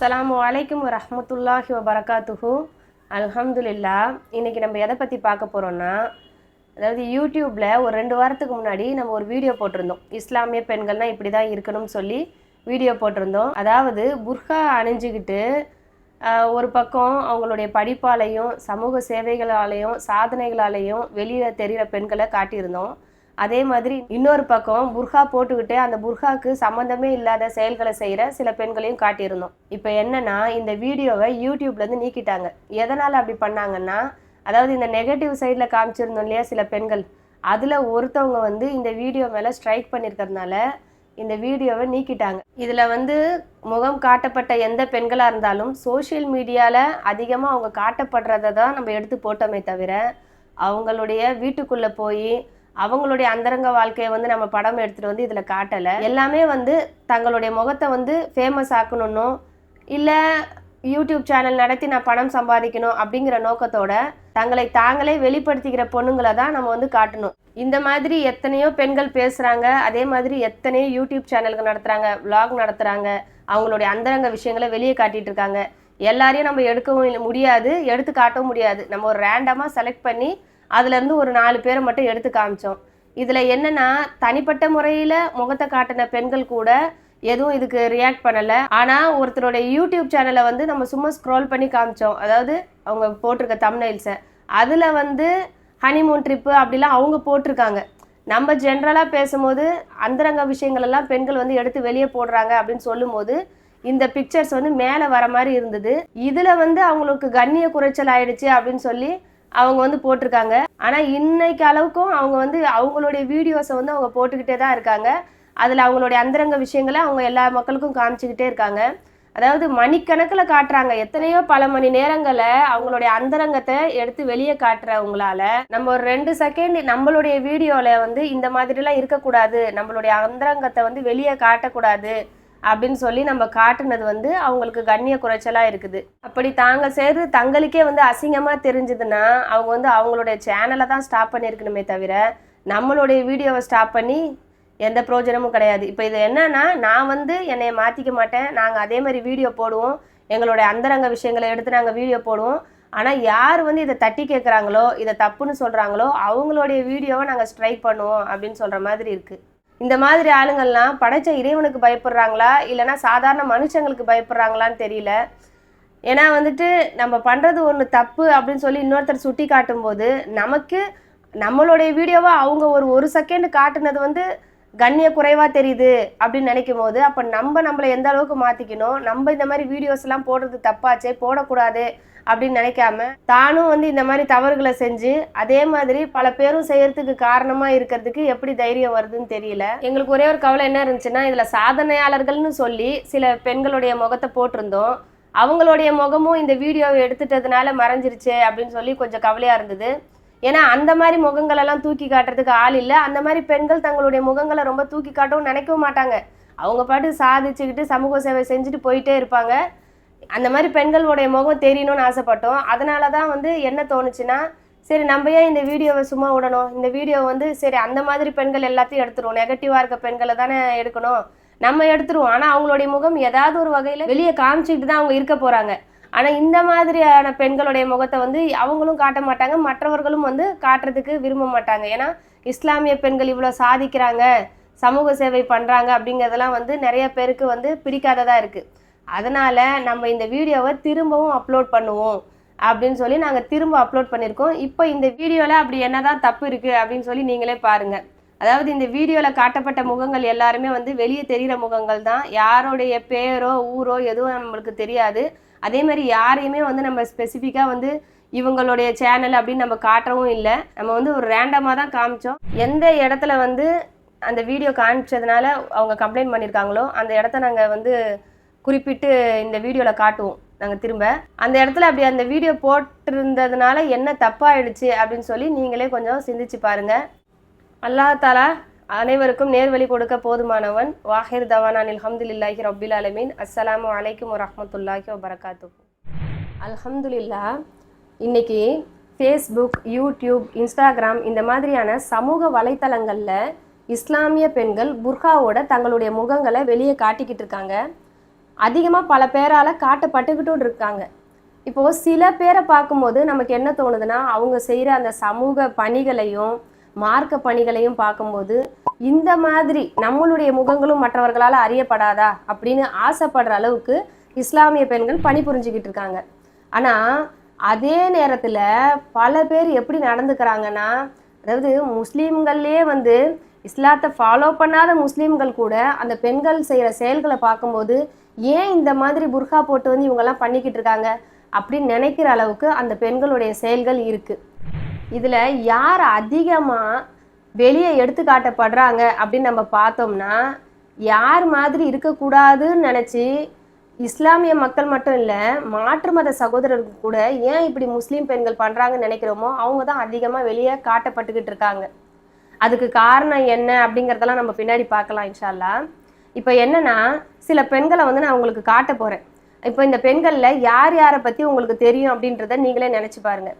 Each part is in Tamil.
அஸ்லாம் அலைக்கும் ரஹமத்துல்லாஹி வபரகாத்துஹு. அல்ஹம்துலில்லா இன்றைக்கி நம்ம எதை பற்றி பார்க்க போகிறோன்னா அதாவது யூடியூப்பில் ஒரு ரெண்டு வாரத்துக்கு முன்னாடி நம்ம ஒரு வீடியோ போட்டிருந்தோம். இஸ்லாமிய பெண்கள்னால் இப்படி தான் இருக்கணும்னு சொல்லி வீடியோ போட்டிருந்தோம். அதாவது புர்கா அணிஞ்சுக்கிட்டு ஒரு பக்கம் அவங்களுடைய படிப்பாலையும் சமூக சேவைகளாலையும் சாதனைகளாலையும் வெளியில் தெரிகிற பெண்களை காட்டியிருந்தோம். அதே மாதிரி இன்னொரு பக்கம் புர்கா போட்டுக்கிட்டு அந்த புர்காக்கு சம்மந்தமே இல்லாத செயல்களை செய்கிற சில பெண்களையும் காட்டியிருந்தோம். இப்போ என்னன்னா இந்த வீடியோவை யூடியூப்லேருந்து நீக்கிட்டாங்க. எதனால் அப்படி பண்ணாங்கன்னா அதாவது இந்த நெகட்டிவ் சைடில் காமிச்சிருந்தோம் இல்லையா சில பெண்கள் அதில் ஒருத்தவங்க வந்து இந்த வீடியோ மேலே ஸ்ட்ரைக் பண்ணியிருக்கறதுனால இந்த வீடியோவை நீக்கிட்டாங்க. இதில் வந்து முகம் காட்டப்பட்ட எந்த பெண்களாக இருந்தாலும் சோஷியல் மீடியாவில் அதிகமாக அவங்க காட்டப்படுறத தான் நம்ம எடுத்து போட்டோமே தவிர அவங்களுடைய வீட்டுக்குள்ளே போய் அவங்களுடைய அந்தரங்க வாழ்க்கையை வந்து நம்ம படம் எடுத்துகிட்டு வந்து இதில் காட்டலை. எல்லாமே வந்து தங்களுடைய முகத்தை வந்து ஃபேமஸ் ஆக்கணும்னோ இல்லை யூடியூப் சேனல் நடத்தி நான் பணம் சம்பாதிக்கணும் அப்படிங்கிற நோக்கத்தோட தங்களை தாங்களே வெளிப்படுத்திக்கிற பொண்ணுங்களை தான் நம்ம வந்து காட்டணும். இந்த மாதிரி எத்தனையோ பெண்கள் பேசுகிறாங்க அதே மாதிரி எத்தனையோ யூடியூப் சேனல்கள் நடத்துகிறாங்க விளாக் நடத்துகிறாங்க அவங்களுடைய அந்தரங்க விஷயங்களை வெளியே காட்டிட்டு இருக்காங்க. எல்லாரையும் நம்ம எடுக்கவும் முடியாது எடுத்து காட்டவும் முடியாது. நம்ம ஒரு ரேண்டமாக செலக்ட் பண்ணி அதுலேருந்து ஒரு நாலு பேரை மட்டும் எடுத்து காமிச்சோம். இதில் என்னன்னா தனிப்பட்ட முறையில் முகத்தை காட்டின பெண்கள் கூட எதுவும் இதுக்கு ரியாக்ட் பண்ணலை. ஆனால் ஒருத்தருடைய யூடியூப் சேனலை வந்து நம்ம சும்மா ஸ்க்ரோல் பண்ணி காமிச்சோம். அதாவது அவங்க போட்டிருக்க தம்னைல்ஸை அதில் வந்து ஹனிமூன் ட்ரிப்பு அப்படிலாம் அவங்க போட்டிருக்காங்க. நம்ம ஜென்ரலாக பேசும்போது அந்தரங்க விஷயங்கள் எல்லாம் பெண்கள் வந்து எடுத்து வெளியே போடுறாங்க அப்படின்னு சொல்லும்போது இந்த பிக்சர்ஸ் வந்து மேலே வர மாதிரி இருந்தது. இதில் வந்து அவங்களுக்கு கண்ணிய குறைச்சல் ஆயிடுச்சு அப்படின்னு சொல்லி அவங்க வந்து போட்டிருக்காங்க. ஆனால் இன்னைக்கு அளவுக்கும் அவங்க வந்து அவங்களுடைய வீடியோஸை வந்து அவங்க போட்டுக்கிட்டே தான் இருக்காங்க. அதில் அவங்களுடைய அந்தரங்க விஷயங்களை அவங்க எல்லா மக்களுக்கும் காமிச்சிக்கிட்டே இருக்காங்க. அதாவது மணிக்கணக்கில் காட்டுறாங்க. எத்தனையோ பல மணி நேரங்களை அவங்களுடைய அந்தரங்கத்தை எடுத்து வெளியே காட்டுறவங்களால நம்ம ஒரு ரெண்டு செகண்ட் நம்மளுடைய வீடியோவில் வந்து இந்த மாதிரிலாம் இருக்கக்கூடாது. நம்மளுடைய அந்தரங்கத்தை வந்து வெளியே காட்டக்கூடாது. அப்படின்னு சொல்லி நம்ம காட்டுனது வந்து அவங்களுக்கு கண்ணிய குறைச்சலாக இருக்குது. அப்படி தாங்க சேர்ந்து தங்களுக்கே வந்து அசிங்கமாக தெரிஞ்சதுன்னா அவங்க வந்து அவங்களுடைய சேனலை தான் ஸ்டாப் பண்ணியிருக்கணுமே தவிர நம்மளுடைய வீடியோவை ஸ்டாப் பண்ணி எந்த பிரயோஜனமும் கிடையாது. இப்போ இது என்னன்னா நான் வந்து என்னையை மாற்றிக்க மாட்டேன். நாங்கள் அதே மாதிரி வீடியோ போடுவோம். எங்களுடைய அந்தரங்க விஷயங்களை எடுத்து நாங்கள் வீடியோ போடுவோம். ஆனால் யார் வந்து இதை தட்டி கேட்குறாங்களோ இதை தப்புன்னு சொல்கிறாங்களோ அவங்களுடைய வீடியோவை நாங்கள் ஸ்ட்ரைக் பண்ணுவோம் அப்படின்னு சொல்கிற மாதிரி இருக்குது இந்த மாதிரி ஆளுங்கள்லாம் படைச்ச இறைவனுக்கு பயப்படுறாங்களா? இல்லைன்னா சாதாரண மனுஷங்களுக்கு பயப்படுறாங்களான்னு தெரியல. ஏன்னா வந்துட்டு நம்ம பண்ணுறது ஒன்று தப்பு அப்படின்னு சொல்லி இன்னொருத்தர் சுட்டி காட்டும்போது நமக்கு நம்மளுடைய வீடியோவை அவங்க ஒரு ஒரு செகண்ட் காட்டுனது வந்து கண்ணிய குறைவாக தெரியுது அப்படின்னு நினைக்கும் போது அப்போ நம்ம நம்மளை எந்த அளவுக்கு மாற்றிக்கணும் நம்ம இந்த மாதிரி வீடியோஸ்லாம் போடுறது தப்பாச்சே போடக்கூடாது அப்படின்னு நினைக்காம தானும் வந்து இந்த மாதிரி தவறுகளை செஞ்சு அதே மாதிரி பல பேரும் செய்யறதுக்கு காரணமாக இருக்கிறதுக்கு எப்படி தைரியம் வருதுன்னு தெரியல. எங்களுக்கு ஒரே ஒரு கவலை என்ன இருந்துச்சுன்னா இதில் சாதனையாளர்கள்னு சொல்லி சில பெண்களுடைய முகத்தை போட்டிருந்தோம். அவங்களுடைய முகமும் இந்த வீடியோவை எடுத்துட்டதுனால மறைஞ்சிருச்சே அப்படின்னு சொல்லி கொஞ்சம் கவலையாக இருந்தது. ஏன்னா அந்த மாதிரி முகங்களெல்லாம் தூக்கி காட்டுறதுக்கு ஆள் இல்லை. அந்த மாதிரி பெண்கள் தங்களுடைய முகங்களை ரொம்ப தூக்கி காட்டவும் நினைக்கவும் மாட்டாங்க. அவங்க பாட்டு சாதிச்சுக்கிட்டு சமூக சேவை செஞ்சுட்டு போயிட்டே இருப்பாங்க. அந்த மாதிரி பெண்களுடைய முகம் தெரியணும்னு ஆசைப்பட்டோம். அதனால தான் வந்து என்ன தோணுச்சுன்னா சரி நம்ம ஏன் இந்த வீடியோவை சும்மா விடணும்? இந்த வீடியோ வந்து சரி அந்த மாதிரி பெண்கள் எல்லாத்தையும் எடுத்துருவோம். நெகட்டிவாக இருக்க பெண்களை தானே எடுக்கணும்? நம்ம எடுத்துருவோம். ஆனால் அவங்களுடைய முகம் ஏதாவது ஒரு வகையில் வெளியே காமிச்சிக்கிட்டு தான் அவங்க இருக்க போகிறாங்க ஆனால் இந்த மாதிரியான பெண்களுடைய முகத்தை வந்து அவங்களும் காட்ட மாட்டாங்க. மற்றவர்களும் வந்து காட்டுறதுக்கு விரும்ப மாட்டாங்க. ஏன்னா இஸ்லாமிய பெண்கள் இவ்வளோ சாதிக்கிறாங்க சமூக சேவை பண்ணுறாங்க அப்படிங்கிறதெல்லாம் வந்து நிறைய பேருக்கு வந்து பிடிக்காததாக இருக்குது அதனால் நம்ம இந்த வீடியோவை திரும்பவும் அப்லோட் பண்ணுவோம் அப்படின்னு சொல்லி நாங்கள் திரும்ப அப்லோட் பண்ணியிருக்கோம் இப்போ இந்த வீடியோவில் அப்படி என்னதான் தப்பு இருக்குது அப்படின்னு சொல்லி நீங்களே பாருங்கள் அதாவது இந்த வீடியோவில் காட்டப்பட்ட முகங்கள் எல்லாருமே வந்து வெளியே தெரிகிற முகங்கள் தான். யாருடைய பேரோ ஊரோ எதுவும் நம்மளுக்கு தெரியாது. அதே மாதிரி யாரையுமே வந்து நம்ம ஸ்பெசிஃபிக்காக வந்து இவங்களுடைய சேனல் அப்படின்னு நம்ம காட்டவும் இல்லை. நம்ம வந்து ஒரு ரேண்டமாக தான் காமிச்சோம். எந்த இடத்துல வந்து அந்த வீடியோ காமிச்சதுனால அவங்க கம்ப்ளைண்ட் பண்ணியிருக்காங்களோ அந்த இடத்த நாங்கள் வந்து குறிப்பிட்டு இந்த வீடியோவில் காட்டுவோம். நாங்கள் திரும்ப. அந்த இடத்துல அப்படி அந்த வீடியோ போட்டிருந்ததுனால என்ன தப்பாயிடுச்சு அப்படின்னு சொல்லி நீங்களே கொஞ்சம் சிந்திச்சு பாருங்க. அல்லாஹ் தாலா அனைவருக்கும் நேர்வழி கொடுக்க போதுமானவன். வாஹிர் தவானான் அல்ஹம்துலில்லாஹி ரபில் அலமீன் அஸ்ஸலாமு அலைக்கும் வரமத்துல்லாஹி வபரகாத்து அல்ஹம்துலில்லா இன்னைக்கு ஃபேஸ்புக் யூடியூப் இன்ஸ்டாகிராம் இந்த மாதிரியான சமூக வலைத்தளங்களில் இஸ்லாமிய பெண்கள் புர்காவோட தங்களுடைய முகங்களை வெளியே காட்டிக்கிட்டு இருக்காங்க. அதிகமாக பல பேரால் காட்டப்பட்டுக்கிட்டும் இருக்காங்க. இப்போது சில பேரை பார்க்கும்போது நமக்கு என்ன தோணுதுன்னா அவங்க செய்கிற அந்த சமூக பணிகளையும் மார்க்க பணிகளையும் பார்க்கும்போது இந்த மாதிரி நம்மளுடைய முகங்களும் மற்றவர்களால் அறியப்படாதா அப்படின்னு ஆசைப்படுற அளவுக்கு இஸ்லாமிய பெண்கள் பணிபுரிஞ்சுக்கிட்டு இருக்காங்க. ஆனால் அதே நேரத்தில் பல பேர் எப்படி நடந்துக்கிறாங்கன்னா அதாவது முஸ்லீம்கள்லேயே வந்து இஸ்லாத்தை ஃபாலோ பண்ணாத முஸ்லீம்கள் கூட அந்த பெண்கள் செய்கிற செயல்களை பார்க்கும்போது ஏன் இந்த மாதிரி புர்கா போட்டு வந்து இவங்கெல்லாம் பண்ணிக்கிட்டு இருக்காங்க அப்படின்னு நினைக்கிற அளவுக்கு அந்த பெண்களுடைய செயல்கள் இருக்குது இதில் யார் அதிகமாக வெளியே எடுத்து காட்டப்படுறாங்க அப்படின்னு நம்ம பார்த்தோம்னா யார் மாதிரி இருக்கக்கூடாதுன்னு நினச்சி இஸ்லாமிய மக்கள் மட்டும் இல்லை மாற்று மத சகோதரர்கள் கூட ஏன் இப்படி முஸ்லீம் பெண்கள் பண்ணுறாங்கன்னு நினைக்கிறோமோ அவங்க தான் அதிகமாக வெளியே காட்டப்பட்டுக்கிட்டு இருக்காங்க. அதுக்கு காரணம் என்ன அப்படிங்கிறதெல்லாம் நம்ம பின்னாடி பார்க்கலாம் இன்ஷால்லா. இப்போ என்னன்னா சில பெண்களை வந்து நான் உங்களுக்கு காட்ட போகிறேன் இப்போ இந்த பெண்களில் யார் யாரை பற்றி உங்களுக்கு தெரியும் அப்படின்றத நீங்களே நினச்சி பாருங்க.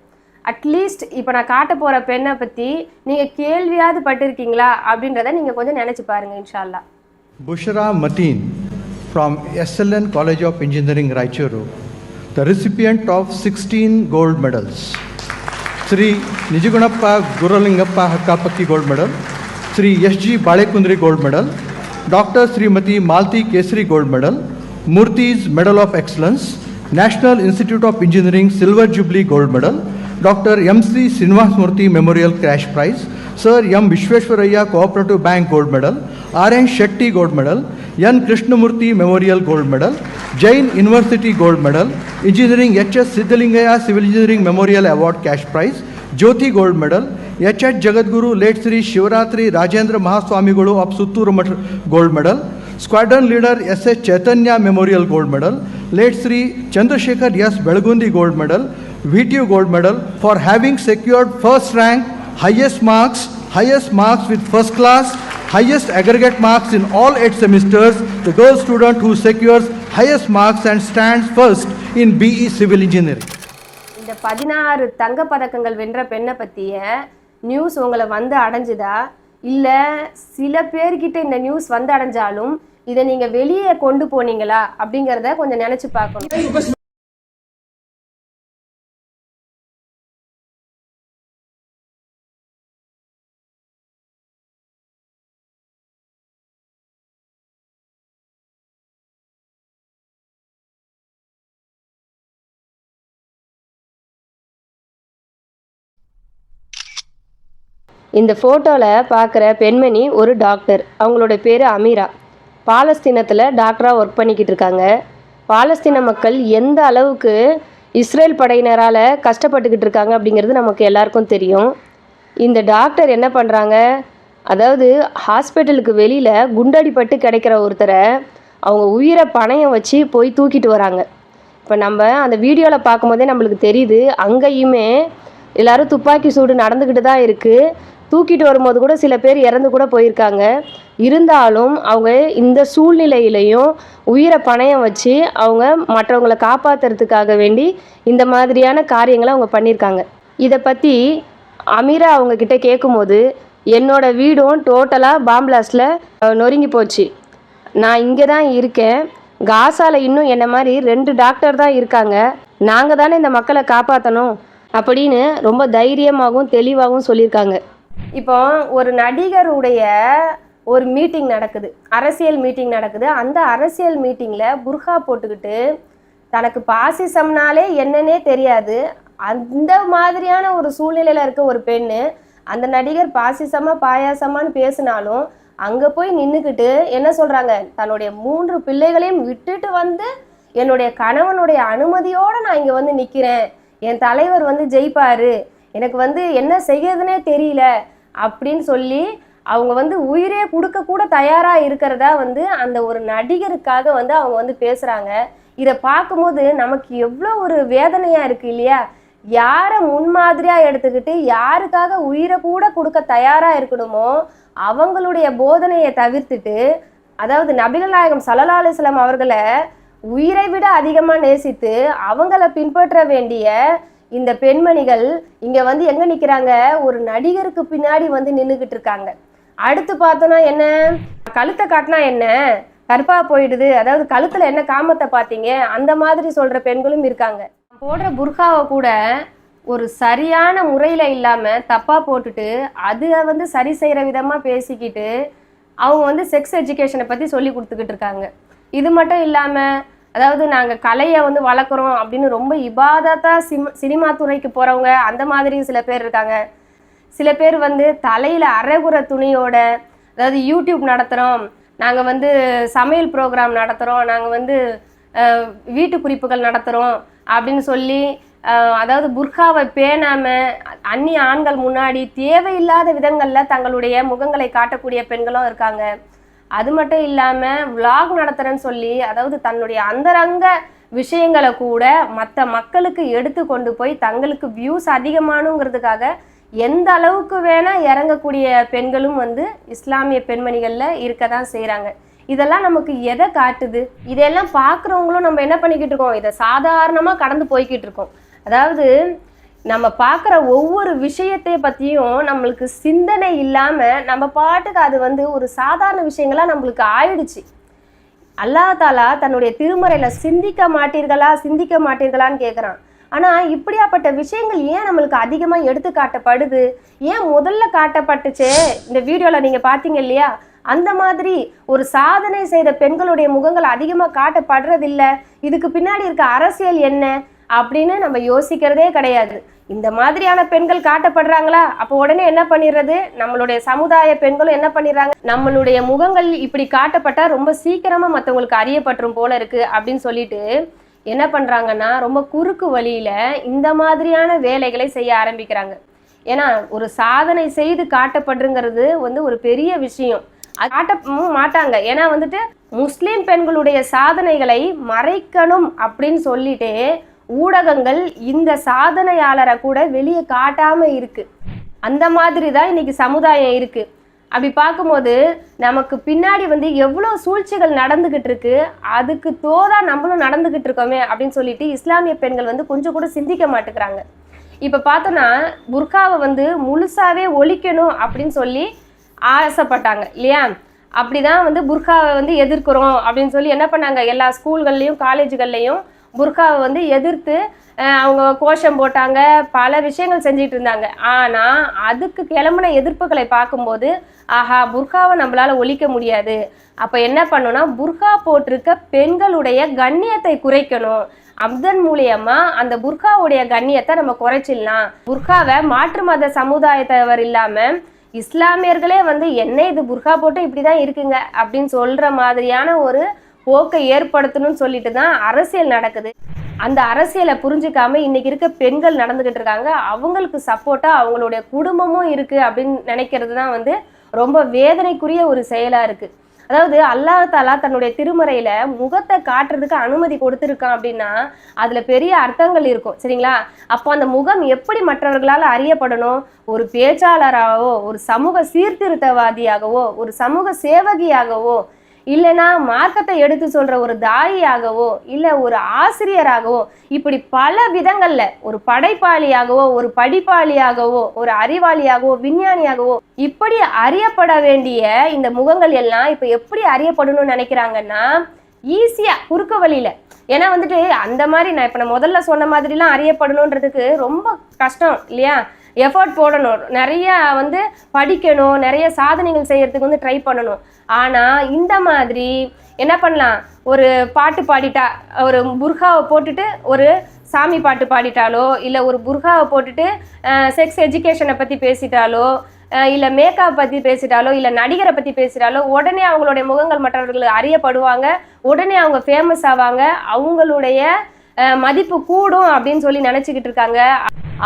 அட்லீஸ்ட் இப்போ நான் காட்ட போகிற பெண்ணை பற்றி நீங்கள் கேள்வியாவது பட்டிருக்கீங்களா அப்படின்றத நீங்கள் கொஞ்சம் நினச்சி பாருங்க இன்ஷால்லா. Bushra Mateen from SLN college of engineering Mateen the recipient of sixteen gold medals Shri Nijaguna Guruling हापति gold medal Shri S G Bakundri gold medal doctor Shrimati Malathi Kesari gold medal मूर्तिज medal of excellence national institute of engineering silver jubilee gold medal doctor M C Srinivasa Murthy memorial cash prize sir M Visvesvaraya cooperative bank gold medal R N Shetty gold medal N Krishnamurthy memorial gold medal Jain university gold medal engineering H S Siddalingaiah civil engineering memorial award cash prize Jyothi gold medal H H Jagadguru late Shri Shivarathri Rajendra ಮಹಾಸ್ವಾಮಿಗಳು of Suttur Math gold medal squadron leader S S Chaitanya memorial gold medal late Shri Chandrashekar S Belagundi gold medal V gold medal for having secured first rank highest marks, highest marks with first class, highest aggregate marks in all eight semesters, the girl student who secures highest marks and stands first in BE Civil Engineering. இந்த பதினாறு தங்க பதக்கங்கள் வென்ற பெண்ணை பற்றிய நியூஸ் உங்களை வந்து அடைஞ்சுதா இல்லை சில பேர்கிட்ட இந்த நியூஸ் வந்து அடைஞ்சாலும் இதை நீங்கள் வெளியே கொண்டு போனீங்களா அப்படிங்கிறத கொஞ்சம் நினச்சி பார்க்கணும் இந்த ஃபோட்டோவில் பார்க்குற பெண்மணி ஒரு டாக்டர். அவங்களோட பேர் அமீரா. பாலஸ்தீனத்தில் டாக்டராக ஒர்க் பண்ணிக்கிட்டு இருக்காங்க. பாலஸ்தீன மக்கள் எந்த அளவுக்கு இஸ்ரேல் படையினரால் கஷ்டப்பட்டுக்கிட்டு இருக்காங்க அப்படிங்கிறது நமக்கு எல்லாருக்கும் தெரியும். இந்த டாக்டர் என்ன பண்ணுறாங்க அதாவது ஹாஸ்பிட்டலுக்கு வெளியில் குண்டடிப்பட்டு கிடைக்கிற ஒருத்தரை அவங்க உயிரை பணையம் வச்சு போய் தூக்கிட்டு வராங்க. இப்போ நம்ம அந்த வீடியோவில் பார்க்கும்போதே நம்மளுக்கு தெரியுது அங்கேயுமே எல்லாரும் துப்பாக்கி சூடு நடந்துக்கிட்டு தான் இருக்குது தூக்கிட்டு வரும்போது கூட சில பேர் இறந்து கூட போயிருக்காங்க. இருந்தாலும் அவங்க இந்த சூழ்நிலையிலையும் உயிரை பணயம் வச்சு அவங்க மற்றவங்களை காப்பாற்றுறதுக்காக வேண்டி இந்த மாதிரியான காரியங்களை அவங்க பண்ணியிருக்காங்க. இதை பற்றி அமீரா அவங்க கிட்ட கேட்கும்போது என்னோட வீடும் டோட்டலாக பாம்பிளாஸ்டில் நொறுங்கி போச்சு. நான் இங்கே தான் இருக்கேன். காசாவில் இன்னும் என்ன மாதிரி ரெண்டு டாக்டர் தான் இருக்காங்க. நாங்கள் தானே இந்த மக்களை காப்பாற்றணும் அப்படின்னு ரொம்ப தைரியமாகவும் தெளிவாகவும் சொல்லியிருக்காங்க. இப்போ ஒரு நடிகருடைய ஒரு மீட்டிங் நடக்குது. அரசியல் மீட்டிங் நடக்குது. அந்த அரசியல் மீட்டிங்கில் புர்கா போட்டுக்கிட்டு தனக்கு பாசிசம்னாலே என்னன்னே தெரியாது. அந்த மாதிரியான ஒரு சூழ்நிலையில் இருக்க ஒரு பெண்ணு அந்த நடிகர் பாசிசமா பாயாசமான்னு பேசினாலும் அங்கே போய் நின்றுக்கிட்டு என்ன சொல்கிறாங்க தன்னுடைய மூன்று பிள்ளைகளையும் விட்டுட்டு வந்து என்னுடைய கணவனுடைய அனுமதியோடு நான் இங்கே வந்து நிற்கிறேன் என் தலைவர் வந்து ஜெயிப்பாரு. எனக்கு வந்து என்ன செய்யறதுனே தெரியல. அப்படின்னு சொல்லி அவங்க வந்து உயிரே கொடுக்க கூட தயாராக இருக்கிறதா வந்து அந்த ஒரு நடிகருக்காக வந்து அவங்க வந்து பேசுகிறாங்க இதை பார்க்கும்போது நமக்கு எவ்வளோ ஒரு வேதனையாக இருக்கு இல்லையா? யாரை முன்மாதிரியாக எடுத்துக்கிட்டு யாருக்காக உயிரை கூட கொடுக்க தயாராக இருக்கணுமோ அவங்களுடைய போதனையை தவிர்த்துட்டு அதாவது நபிகள் நாயகம் சல்லல்லா அலிஸ்லாம் அவர்களை உயிரை விட அதிகமாக நேசித்து அவங்கள பின்பற்ற வேண்டிய இந்த பெண்மணிகள் இங்கே வந்து எங்கே நிற்கிறாங்க ஒரு நடிகருக்கு பின்னாடி வந்து நின்றுக்கிட்டு இருக்காங்க. அடுத்து பார்த்தோன்னா என்ன? கழுத்தை காட்டினா என்ன? கற்பா போயிடுது. அதாவது கழுத்துல என்ன காமத்தை பார்த்தீங்க? அந்த மாதிரி சொல்ற பெண்களும் இருக்காங்க. போடுற புர்காவை கூட ஒரு சரியான முறையில் இல்லாமல் தப்பாக போட்டுட்டு அதை வந்து சரி செய்கிற விதமாக பேசிக்கிட்டு அவங்க வந்து செக்ஸ் எஜுகேஷனை பற்றி சொல்லி கொடுத்துக்கிட்டு இருக்காங்க. இது மட்டும் இல்லாமல் அதாவது நாங்கள் கலையை வந்து வளர்க்குறோம் அப்படின்னு ரொம்ப இபாதத்தா சிம் சினிமா துறைக்கு போகிறவங்க அந்த மாதிரி சில பேர் இருக்காங்க. சில பேர் வந்து தலையில் அரைகுற துணியோட அதாவது யூடியூப் நடத்துகிறோம் நாங்கள் வந்து சமையல் ப்ரோக்ராம் நடத்துகிறோம் நாங்கள் வந்து வீட்டு குறிப்புகள் நடத்துகிறோம் அப்படின்னு சொல்லி அதாவது புர்காவை பேணாமல் அந்நிய ஆண்கள் முன்னாடி தேவையில்லாத விதங்களில் தங்களுடைய முகங்களை காட்டக்கூடிய பெண்களும் இருக்காங்க. அது மட்டும் இல்லாமல் விளாக் நடத்துகிறேன்னு சொல்லி அதாவது தன்னுடைய அந்தரங்க விஷயங்களை கூட மற்ற மக்களுக்கு எடுத்து கொண்டு போய் தங்களுக்கு வியூஸ் அதிகமானுங்கிறதுக்காக எந்த அளவுக்கு வேணால் இறங்கக்கூடிய பெண்களும் வந்து இஸ்லாமிய பெண்மணிகளில் இருக்க தான் செய்கிறாங்க இதெல்லாம் நமக்கு எதை காட்டுது? இதெல்லாம் பார்க்குறவங்களும் நம்ம என்ன பண்ணிக்கிட்டு இருக்கோம்? இதை சாதாரணமாக கடந்து போய்கிட்டு இருக்கோம். அதாவது நம்ம பார்க்குற ஒவ்வொரு விஷயத்தை பற்றியும் நம்மளுக்கு சிந்தனை இல்லாமல் நம்ம பாட்டுக்கு அது வந்து ஒரு சாதாரண விஷயங்களாக நம்மளுக்கு ஆயிடுச்சு. அல்லாஹ் தாலா தன்னுடைய திருமறையில் சிந்திக்க மாட்டீர்களா சிந்திக்க மாட்டீர்களான்னு கேட்குறான் ஆனால் இப்படியாப்பட்ட விஷயங்கள் ஏன் நம்மளுக்கு அதிகமாக எடுத்து காட்டப்படுது ஏன் முதல்ல காட்டப்பட்டுச்சே? இந்த வீடியோவில் நீங்கள் பார்த்தீங்க இல்லையா? அந்த மாதிரி ஒரு சாதனை செய்த பெண்களுடைய முகங்கள் அதிகமாக காட்டப்படுறதில்ல. இதுக்கு பின்னாடி இருக்க அரசியல் என்ன? அப்படின்னு நம்ம யோசிக்கிறதே கிடையாது. இந்த மாதிரியான பெண்கள் காட்டப்படுறாங்களா? அப்போ உடனே என்ன பண்ணிடுறது? நம்மளுடைய சமுதாய பெண்களும் என்ன பண்ணிடுறாங்க? நம்மளுடைய முகங்கள் இப்படி காட்டப்பட்டா ரொம்ப சீக்கிரமா மற்றவங்களுக்கு அறியப்பட்டுரும் போல இருக்கு அப்படின்னு சொல்லிட்டு என்ன பண்றாங்கன்னா ரொம்ப குறுக்கு வழியில இந்த மாதிரியான வேலைகளை செய்ய ஆரம்பிக்கிறாங்க. ஏன்னா ஒரு சாதனை செய்து காட்டப்படுங்கிறது வந்து ஒரு பெரிய விஷயம். அது காட்டவும் மாட்டாங்க. ஏன்னா வந்துட்டு முஸ்லீம் பெண்களுடைய சாதனைகளை மறைக்கணும் அப்படின்னு சொல்லிட்டு ஊடகங்கள் இந்த சாதனையாளரை கூட வெளியே காட்டாமல் இருக்குது அந்த மாதிரி தான் இன்றைக்கி சமுதாயம் இருக்குது அப்படி பார்க்கும்போது நமக்கு பின்னாடி வந்து எவ்வளோ சூழ்ச்சிகள் நடந்துக்கிட்டு இருக்கு அதுக்கு தோதா நம்மளும் நடந்துக்கிட்டு இருக்கோமே அப்படின்னு சொல்லிட்டு இஸ்லாமிய பெண்கள் வந்து கொஞ்சம் கூட சிந்திக்க மாட்டேங்கிறாங்க. இப்போ பார்த்தோன்னா புர்காவை வந்து முழுசாவே ஒழிக்கணும் அப்படின்னு சொல்லி ஆசைப்பட்டாங்க இல்லையா? அப்படிதான் வந்து புர்காவை வந்து எதிர்க்கிறோம் அப்படின்னு சொல்லி என்ன பண்ணாங்க? எல்லா ஸ்கூல்கள்லையும் காலேஜுகள்லையும் புர்காவை வந்து எதிர்த்து அவங்க கோஷம் போட்டாங்க பல விஷயங்கள் செஞ்சுட்டு இருந்தாங்க. ஆனால் அதுக்கு கிளம்புன எதிர்ப்புகளை பார்க்கும்போது ஆஹா புர்காவை நம்மளால் ஒழிக்க முடியாது. அப்போ என்ன பண்ணணும்னா புர்கா போட்டிருக்க பெண்களுடைய கண்ணியத்தை குறைக்கணும். அதன் மூலியமா அந்த புர்காவுடைய கண்ணியத்தை நம்ம குறைச்சிடலாம். புர்காவை மாற்று மத சமுதாயத்தவர் இல்லாமல் இஸ்லாமியர்களே வந்து என்ன இது புர்கா போட்டு இப்படிதான் இருக்குங்க? அப்படின்னு சொல்கிற மாதிரியான ஒரு போக்கை ஏற்படுத்தணும்னு சொல்லிட்டு தான் அரசியல் நடக்குது. அந்த அரசியலை புரிஞ்சுக்காம இன்னைக்கு இருக்க பெண்கள் நடந்துகிட்டு இருக்காங்க. அவங்களுக்கு சப்போர்ட்டா அவங்களுடைய குடும்பமும் இருக்கு அப்படின்னு நினைக்கிறது தான் வந்து ரொம்ப வேதனைக்குரிய ஒரு செயலா இருக்கு. அதாவது அல்லாஹ் தாலா தன்னுடைய திருமறையில முகத்தை காட்டுறதுக்கு அனுமதி கொடுத்துருக்கான் அப்படின்னா அதுல பெரிய அர்த்தங்கள் இருக்கும். சரிங்களா? அப்போ அந்த முகம் எப்படி மற்றவர்களால் அறியப்படணும்? ஒரு பேச்சாளராகவோ ஒரு சமூக சீர்திருத்தவாதியாகவோ ஒரு சமூக சேவகியாகவோ இல்லைன்னா மார்க்கத்தை எடுத்து சொல்ற ஒரு தாயியாகவோ இல்லை ஒரு ஆசிரியராகவோ இப்படி பல விதங்கள்ல ஒரு படைப்பாளியாகவோ ஒரு படிப்பாளியாகவோ ஒரு அறிவாளியாகவோ விஞ்ஞானியாகவோ இப்படி அறியப்பட வேண்டிய இந்த முகங்கள் எல்லாம் இப்ப எப்படி அறியப்படணும்னு நினைக்கிறாங்கன்னா ஈஸியா குறுக்க வழியில. ஏன்னா வந்துட்டு அந்த மாதிரி நான் இப்ப நான் முதல்ல சொன்ன மாதிரிலாம் அறியப்படணுன்றதுக்கு ரொம்ப கஷ்டம் இல்லையா? எஃபர்ட் போடணும். நிறைய வந்து படிக்கணும். நிறைய சாதனைகள் செய்யறதுக்கு வந்து ட்ரை பண்ணணும். ஆனால் இந்த மாதிரி என்ன பண்ணலாம்? ஒரு பாட்டு பாடிட்டா ஒரு புர்காவை போட்டுட்டு ஒரு சாமி பாட்டு பாடிட்டாலோ இல்லை ஒரு புர்காவை போட்டுட்டு செக்ஸ் எஜுகேஷனை பற்றி பேசிட்டாலோ இல்லை மேக்கப் பற்றி பேசிட்டாலோ இல்லை நடிகரை பற்றி பேசிட்டாலோ உடனே அவங்களுடைய முகங்கள் மற்றவர்களுக்கு அறியப்படுவாங்க. உடனே அவங்க ஃபேமஸ் ஆவாங்க. அவங்களுடைய மதிப்பு கூடும் அப்படின்னு சொல்லி நினச்சிக்கிட்டு இருக்காங்க.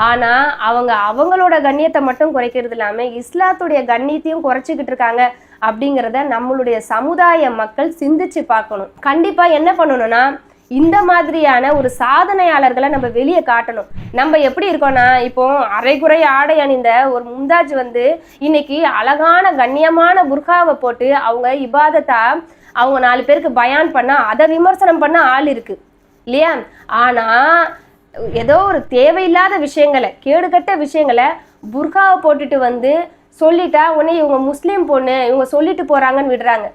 ஆனால் அவங்க அவங்களோட கண்ணியத்தை மட்டும் குறைக்கிறது இல்லாமல் இஸ்லாத்துடைய கண்ணியத்தையும் குறைச்சிக்கிட்டு இருக்காங்க அப்படிங்கிறத நம்மளுடைய சமுதாய மக்கள் சிந்திச்சு பார்க்கணும். கண்டிப்பாக என்ன பண்ணணும்னா இந்த மாதிரியான ஒரு சாதனையாளர்களை நம்ம வெளியே காட்டணும். நம்ம எப்படி இருக்கோம்னா இப்போ அரைகுறை ஆடை அணிந்த ஒரு மும்தாஜ் வந்து இன்னைக்கு அழகான கண்ணியமான புர்காவை போட்டு அவங்க இபாதத்தா அவங்க நாலு பேருக்கு பயான் பண்ணா அதை விமர்சனம் பண்ண ஆள் இருக்கு. இல்லையா ஆனால் ஏதோ ஒரு தேவையில்லாத விஷயங்களை கேடுகட்ட விஷயங்களை புர்காவை போட்டுட்டு வந்து சொல்லிட்டா உடனே இவங்க முஸ்லீம் பொண்ணு இவங்க சொல்லிட்டு போகிறாங்கன்னு விடுறாங்க.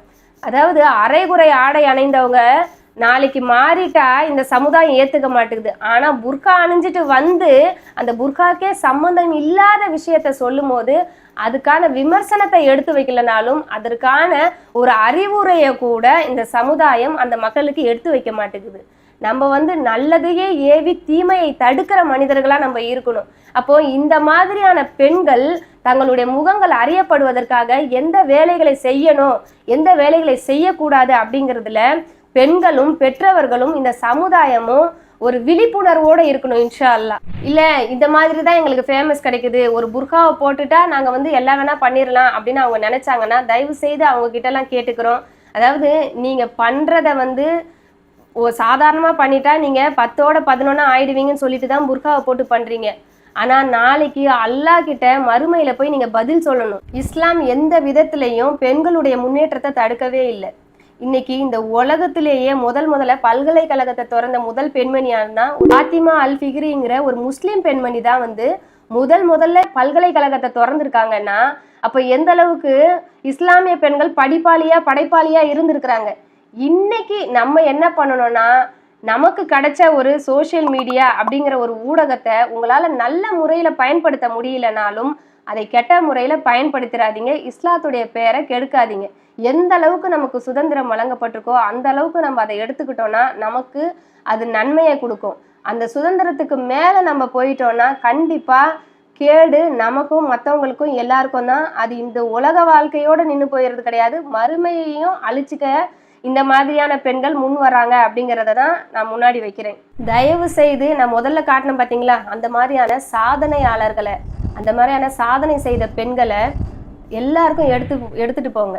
அதாவது அரைகுறை ஆடை அணைந்தவங்க நாளைக்கு மாறிட்டா இந்த சமுதாயம் ஏற்றுக்க மாட்டேங்குது. ஆனால் புர்கா அணிஞ்சிட்டு வந்து அந்த புர்காக்கே சம்மந்தம் இல்லாத விஷயத்த சொல்லும் போது அதுக்கான விமர்சனத்தை எடுத்து வைக்கலனாலும் அதற்கான ஒரு அறிவுரையை கூட இந்த சமுதாயம் அந்த மக்களுக்கு எடுத்து வைக்க மாட்டேங்குது. நம்ம வந்து நல்லதையே ஏவி தீமையை தடுக்கிற மனிதர்களாக நம்ம இருக்கணும். அப்போ இந்த மாதிரியான பெண்கள் தங்களுடைய முகங்கள் அறியப்படுவதற்காக எந்த வேலைகளை செய்யணும் எந்த வேலைகளை செய்யக்கூடாது அப்படிங்கிறதுல பெண்களும் பெற்றவர்களும் இந்த சமுதாயமும் ஒரு விழிப்புணர்வோடு இருக்கணும் இன்ஷா அல்லா இல்லை இந்த மாதிரி தான் எங்களுக்கு ஃபேமஸ் கிடைக்குது. ஒரு புர்காவை போட்டுட்டா நாங்கள் வந்து எல்லா வேணா பண்ணிடலாம் அப்படின்னு அவங்க நினச்சாங்கன்னா தயவு செய்து அவங்க கிட்டலாம் கேட்டுக்கிறோம். அதாவது நீங்கள் பண்ணுறத வந்து ஓ சாதாரணமாக பண்ணிட்டா நீங்கள் பத்தோட பதினொன்னா ஆயிடுவீங்கன்னு சொல்லிட்டு தான் புர்காவை போட்டு பண்ணுறீங்க ஆனால் நாளைக்கு அல்லாஹ் கிட்ட மறுமையில் போய் நீங்கள் பதில் சொல்லணும். இஸ்லாம் எந்த விதத்திலையும் பெண்களுடைய முன்னேற்றத்தை தடுக்கவே இல்லை. இன்னைக்கு இந்த உலகத்திலேயே முதல் முதல்ல பல்கலைக்கழகத்தை திறந்த முதல் பெண்மணியானா பாத்திமா அல் ஃபிக்ரிங்கிற ஒரு முஸ்லீம் பெண்மணி தான் வந்து முதல் முதல்ல பல்கலைக்கழகத்தை திறந்துருக்காங்கன்னா அப்போ எந்த அளவுக்கு இஸ்லாமிய பெண்கள் படிப்பாளியா படைப்பாளியா இருந்திருக்கிறாங்க. இன்னைக்கு நம்ம என்ன பண்ணணும்னா நமக்கு கிடைச்ச ஒரு சோஷியல் மீடியா அப்படிங்கிற ஒரு ஊடகத்தை உங்களால் நல்ல முறையில் பயன்படுத்த முடியலனாலும் அதை கெட்ட முறையில் பயன்படுத்திடாதீங்க இஸ்லாத்துடைய பேரை கெடுக்காதீங்க. எந்த அளவுக்கு நமக்கு சுதந்திரம் வழங்கப்பட்டிருக்கோ அந்த அளவுக்கு நம்ம அதை எடுத்துக்கிட்டோம்னா நமக்கு அது நன்மையை கொடுக்கும். அந்த சுதந்திரத்துக்கு மேலே நம்ம போயிட்டோம்னா கண்டிப்பாக கேடு நமக்கும் மற்றவங்களுக்கும் எல்லாருக்கும் தான். அது இந்த உலக வாழ்க்கையோட நின்று போயிடுறது கிடையாது. மறுமையையும் அழிச்சுக்க இந்த மாதிரியான பெண்கள் முன் வராங்க அப்படிங்கிறத தான் நான் முன்னாடி வைக்கிறேன். தயவு செய்து நான் முதல்ல காட்டினேன் பார்த்தீங்களா அந்த மாதிரியான சாதனையாளர்களை அந்த மாதிரியான சாதனை செய்த பெண்களை எல்லாருக்கும் எடுத்து எடுத்துட்டு போங்க.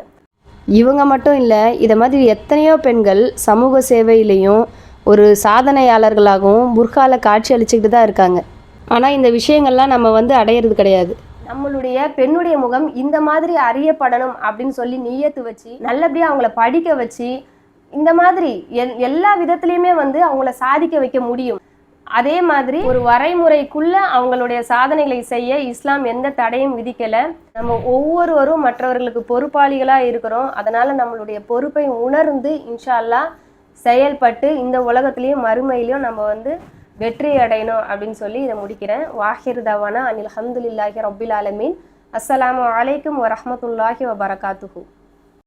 இவங்க மட்டும் இல்லை இதை மாதிரி எத்தனையோ பெண்கள் சமூக சேவையிலையும் ஒரு சாதனையாளர்களாகவும் புர்கால காட்சி அளிச்சுக்கிட்டு தான் இருக்காங்க. ஆனால் இந்த விஷயங்கள்லாம் நம்ம வந்து அடையிறது கிடையாது. நம்மளுடைய பெண்ணுடைய முகம் இந்த மாதிரி அறியப்படணும் அப்படின்னு சொல்லி நீயத்து வச்சு நல்லபடியாக அவங்கள படிக்க வச்சு இந்த மாதிரி எல் எல்லா விதத்துலையுமே வந்து அவங்கள சாதிக்க வைக்க முடியும். அதே மாதிரி ஒரு வரைமுறைக்குள்ள அவங்களுடைய சாதனைகளை செய்ய இஸ்லாம் எந்த தடையும் விதிக்கல. நம்ம ஒவ்வொருவரும் மற்றவர்களுக்கு பொறுப்பாளிகளா இருக்கிறோம். அதனால நம்மளுடைய பொறுப்பை உணர்ந்து இன்ஷா அல்லாஹ் செயல்பட்டு இந்த உலகத்திலையும் மறுமையிலையும் நம்ம வந்து வெற்றி அடையணும் அப்படின்னு சொல்லி இதை முடிக்கிறேன். வாஹிர் தவானா அனில் ஹம்துலில்லாஹி ரபில் ஆலமீன். அஸ்ஸலாமு அலைக்கும் வரமத்துல்லாஹி வபரகாத்துஹூ.